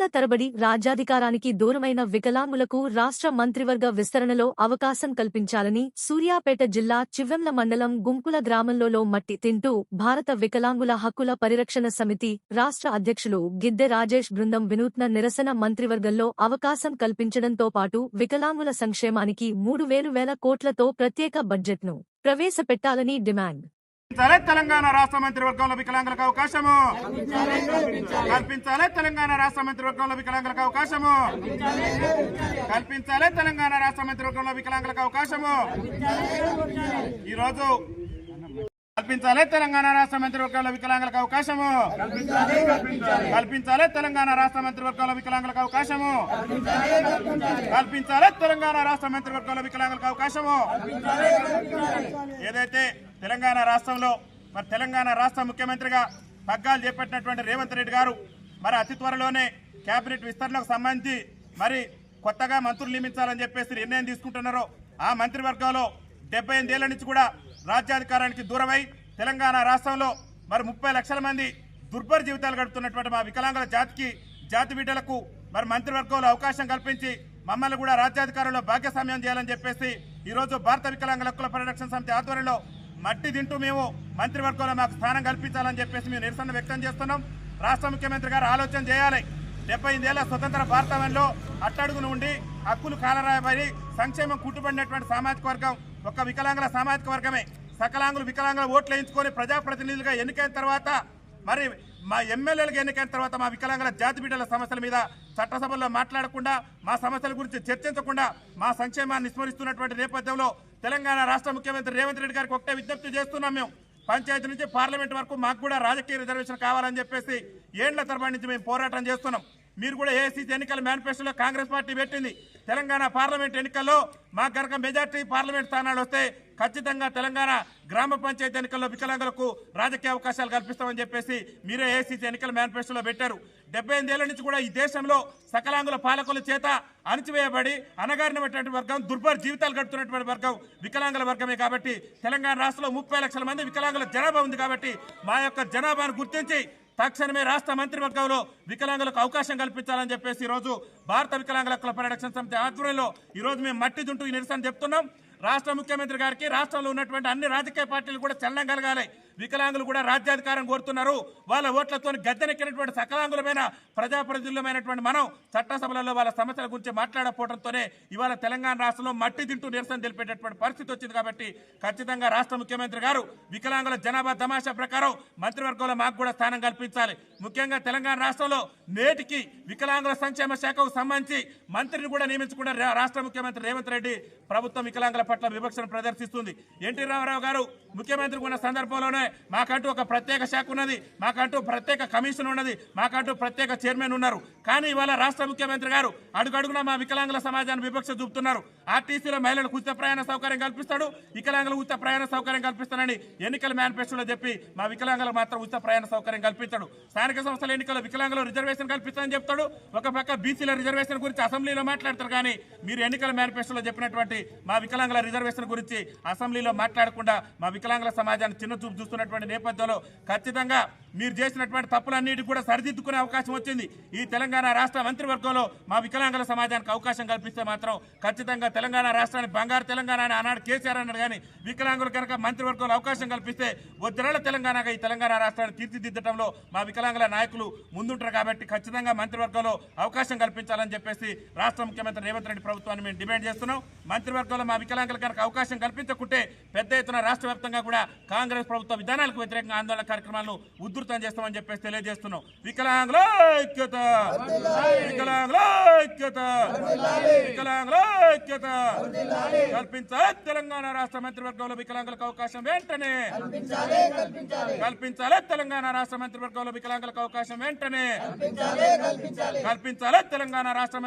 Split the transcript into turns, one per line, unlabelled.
ఏళ్ళ తరబడి రాజ్యాధికారానికి దూరమైన వికలాంగులకు రాష్ట్ర మంత్రివర్గ విస్తరణలో అవకాశం కల్పించాలని సూర్యాపేట జిల్లా చివ్వెంల మండలం గుంకుల గ్రామంలో మట్టి తింటూ భారత వికలాంగుల హక్కుల పరిరక్షణ సమితి రాష్ట్ర అధ్యక్షులు గిద్దె రాజేష్ బృందం వినూత్న నిరసన మంత్రివర్గంలో అవకాశం కల్పించడంతో పాటు వికలాంగుల సంక్షేమానికి మూడు వేలు వేల కోట్లతో ప్రత్యేక బడ్జెట్ను ప్రవేశపెట్టాలని డిమాండ్.
కల్పించాలే తెలంగాణ రాష్ట్ర మంత్రివర్గంలో వికలాంగులకు అవకాశము. కల్పించాలే తెలంగాణ రాష్ట్ర మంత్రివర్గంలో వికలాంగులకు అవకాశము. కల్పించాలే తెలంగాణ రాష్ట్ర మంత్రివర్గంలో వికలాంగులకు అవకాశము. ఈ రోజు కల్పించాలి తెలంగాణ రాష్ట్ర మంత్రివర్గంలో వికలాంగులకు అవకాశము. కల్పించాలి తెలంగాణ రాష్ట్ర మంత్రివర్గంలో వికలాంగులకు అవకాశము. కల్పించాలి తెలంగాణ రాష్ట్ర మంత్రివర్గంలో వికలాంగులకు అవకాశము. ఏదైతే తెలంగాణ రాష్ట్రంలో మరి తెలంగాణ రాష్ట్ర ముఖ్యమంత్రిగా పగ్గాలు చేపట్టినటువంటి రేవంత్ రెడ్డి గారు మరి అతి త్వరలోనే కేబినెట్ విస్తరణకు సంబంధించి మరి కొత్తగా మంత్రులు నియమించాలని చెప్పేసి నిర్ణయం తీసుకుంటున్నారో. ఆ మంత్రివర్గంలో డెబ్బై ఎనిమిదేళ్ళ నుంచి కూడా రాజ్యాధికారానికి దూరమై తెలంగాణ రాష్ట్రంలో మరి ముప్పై లక్షల మంది దుర్భర జీవితాలు గడుపుతున్నటువంటి మా వికలాంగుల జాతికి జాతి బిడ్డలకు మరి మంత్రివర్గంలో అవకాశం కల్పించి మమ్మల్ని కూడా రాజ్యాధికారంలో భాగ్యస్వామ్యం చేయాలని చెప్పేసి ఈరోజు భారత వికలాంగుల హక్కుల పరిరక్షణ సమితి ఆధ్వర్యంలో మట్టి తింటూ మేము మంత్రివర్గంలో మాకు స్థానం కల్పించాలని చెప్పేసి మేము నిరసన వ్యక్తం చేస్తున్నాం. రాష్ట్ర ముఖ్యమంత్రి గారు ఆలోచన చేయాలి. డెబ్బై ఐదేళ్ళ స్వతంత్ర భారతంలో అట్టడుగున ఉండి హక్కులు కాలరాయబడి సంక్షేమం కుట్టుబడినటువంటి సామాజిక వర్గం ఒక వికలాంగుల సామాజిక వర్గమే. సకలాంగులు వికలాంగులు ఓట్లు వేయించుకొని ప్రజాప్రతినిధులుగా ఎన్నికైన తర్వాత మరి మా ఎమ్మెల్యేలకు ఎన్నికైన తర్వాత మా వికలాంగుల జాతి బిడ్డల సమస్యల మీద చట్టసభల్లో మాట్లాడకుండా మా సమస్యల గురించి చర్చించకుండా మా సంక్షేమాన్ని విస్మరిస్తున్నటువంటి నేపథ్యంలో తెలంగాణ రాష్ట్ర ముఖ్యమంత్రి రేవంత్ రెడ్డి గారికి ఒకటే విజ్ఞప్తి చేస్తున్నాం మేము. పంచాయతీ నుంచి పార్లమెంట్ వరకు మాకు కూడా రాజకీయ రిజర్వేషన్ కావాలని చెప్పేసి ఏండ్ల తరబడి నుంచి మేము పోరాటం చేస్తున్నాం. మీరు కూడా ఏసీసీ ఎన్నికల మేనిఫెస్టోలో కాంగ్రెస్ పార్టీ పెట్టింది. తెలంగాణ పార్లమెంట్ ఎన్నికల్లో మా కనుక మెజార్టీ పార్లమెంట్ స్థానాలు వస్తే ఖచ్చితంగా తెలంగాణ గ్రామ పంచాయతీ ఎన్నికల్లో వికలాంగులకు రాజకీయ అవకాశాలు కల్పిస్తామని చెప్పేసి మీరే ఏసీసీ ఎన్నికల మేనిఫెస్టోలో పెట్టారు. డెబ్బై ఎనిమిదేళ్ళ నుంచి కూడా ఈ దేశంలో సకలాంగుల పాలకుల చేత అణచివేయబడి అనగారినటువంటి వర్గం దుర్భర జీవితాలు గడుపుతున్నటువంటి వర్గం వికలాంగుల వర్గమే కాబట్టి తెలంగాణ రాష్ట్రంలో ముప్పై లక్షల మంది వికలాంగుల జనాభా ఉంది కాబట్టి మా యొక్క జనాభాను గుర్తించి తక్షణమే రాష్ట్ర మంత్రివర్గంలో వికలాంగులకు అవకాశం కల్పించాలని చెప్పేసి ఈరోజు భారత వికలాంగుల కుల పరిరక్షణ సమితి ఆధ్వర్యంలో ఈ రోజు మేము మట్టి దుంటూ ఈ నిరసన చెప్తున్నాం. రాష్ట్ర ముఖ్యమంత్రి గారికి రాష్ట్రంలో ఉన్నటువంటి అన్ని రాజకీయ పార్టీలు కూడా చలనం కలగాలి. వికలాంగులు కూడా రాజ్యాధికారం కోరుతున్నారు. వాళ్ళ ఓట్లతో గద్దెనెక్కినటువంటి సకలాంగులమైన ప్రజాప్రతినిధులమైనటువంటి మనం చట్టసభలలో వాళ్ళ సమస్యల గురించి మాట్లాడకపోవడంతోనే ఇవాళ తెలంగాణ రాష్ట్రంలో మట్టి తింటూ నిరసన తెలిపేటటువంటి పరిస్థితి వచ్చింది కాబట్టి ఖచ్చితంగా రాష్ట్ర ముఖ్యమంత్రి గారు వికలాంగుల జనాభా తమాషా ప్రకారం మంత్రివర్గంలో మాకు కూడా స్థానం కల్పించాలి. ముఖ్యంగా తెలంగాణ రాష్ట్రంలో నేటికి వికలాంగుల సంక్షేమ శాఖకు సంబంధించి మంత్రిని కూడా నియమించకుండా రా- రాష్ట్ర ముఖ్యమంత్రి రేవంత్ రెడ్డి ప్రభుత్వం వికలాంగుల పట్ల వివక్షను ప్రదర్శిస్తుంది. ఎన్టీ రామారావు గారు ముఖ్యమంత్రి ఉన్న సందర్భంలోనే మాకంటూ ఒక ప్రత్యేక శాఖ ఉన్నది మాకంటూ ప్రత్యేక కమిషన్ ఉన్నది మాకంటూ ప్రత్యేక చైర్మన్ ఉన్నారు. కానీ ఇవాళ రాష్ట్ర ముఖ్యమంత్రి గారు అడుగడుగున మా వికలాంగుల సమాజాన్ని వివక్ష చూపుతున్నారు. ఆర్టీసీలో మహిళలకు ఉచిత ప్రయాణ సౌకర్యం కల్పిస్తాడు వికలాంగులకు ఉచిత ప్రయాణ సౌకర్యం కల్పిస్తానని ఎన్నికల మేనిఫెస్టోలో చెప్పి మా వికలాంగులకు మాత్రం ఉచిత ప్రయాణ సౌకర్యం కల్పించాడు. స్థానిక సంస్థల ఎన్నికల్లో వికలాంగులు రిజర్వేషన్ కల్పిస్తానని చెప్తాడు. ఒక పక్క బీసీల రిజర్వేషన్ గురించి అసెంబ్లీలో మాట్లాడతారు కానీ మీరు ఎన్నికల మేనిఫెస్టోలో చెప్పినటువంటి మా వికలాంగుల రిజర్వేషన్ గురించి అసెంబ్లీలో మాట్లాడకుండా మా వికలాంగుల సమాజాన్ని చిన్న చూపు చూస్తున్నటువంటి నేపథ్యంలో ఖచ్చితంగా మీరు చేసినటువంటి తప్పులన్నిటి కూడా సరిదిద్దుకునే అవకాశం వచ్చింది. ఈ తెలంగాణ రాష్ట్ర మంత్రివర్గంలో మా వికలాంగుల సమాజానికి అవకాశం కల్పిస్తే మాత్రం ఖచ్చితంగా తెలంగాణ రాష్ట్రాన్ని బంగారు తెలంగాణ అని ఆనాడు కేసీఆర్ అన్నాడు కానీ వికలాంగులు కనుక మంత్రివర్గంలో అవకాశం కల్పిస్తే వద్దరేళ్ళ తెలంగాణగా ఈ తెలంగాణ రాష్ట్రాన్ని తీర్చిదిద్దడంలో మా వికలాంగుల నాయకులు ముందుంటారు కాబట్టి ఖచ్చితంగా మంత్రివర్గంలో అవకాశం కల్పించాలని చెప్పేసి రాష్ట్ర ముఖ్యమంత్రి రేవంత్ రెడ్డి ప్రభుత్వాన్ని మేము డిమాండ్ చేస్తున్నాం. మంత్రివర్గంలో మా వికలాంగులు కనుక అవకాశం కల్పించకుంటే పెద్ద ఎత్తున రాష్ట్ర వ్యాప్తంగా కూడా కాంగ్రెస్ ప్రభుత్వ విధానాలకు వ్యతిరేకంగా ఆందోళన కార్యక్రమాలను ఉధృతం చేస్తామని చెప్పేసి తెలియజేస్తున్నాం. వికలాంగుల ఐక్యత! వికలాంగుల ఐక్యత! వికలాంగుల ఐక్యత! కల్పించాలి తెలంగాణ రాష్ట్ర మంత్రివర్గంలో వికలాంగులకు అవకాశం వెంటనే! కల్పించాలి తెలంగాణ రాష్ట్ర మంత్రివర్గంలో వికలాంగులకు అవకాశం వెంటనే! కల్పించాలి తెలంగాణ రాష్ట్ర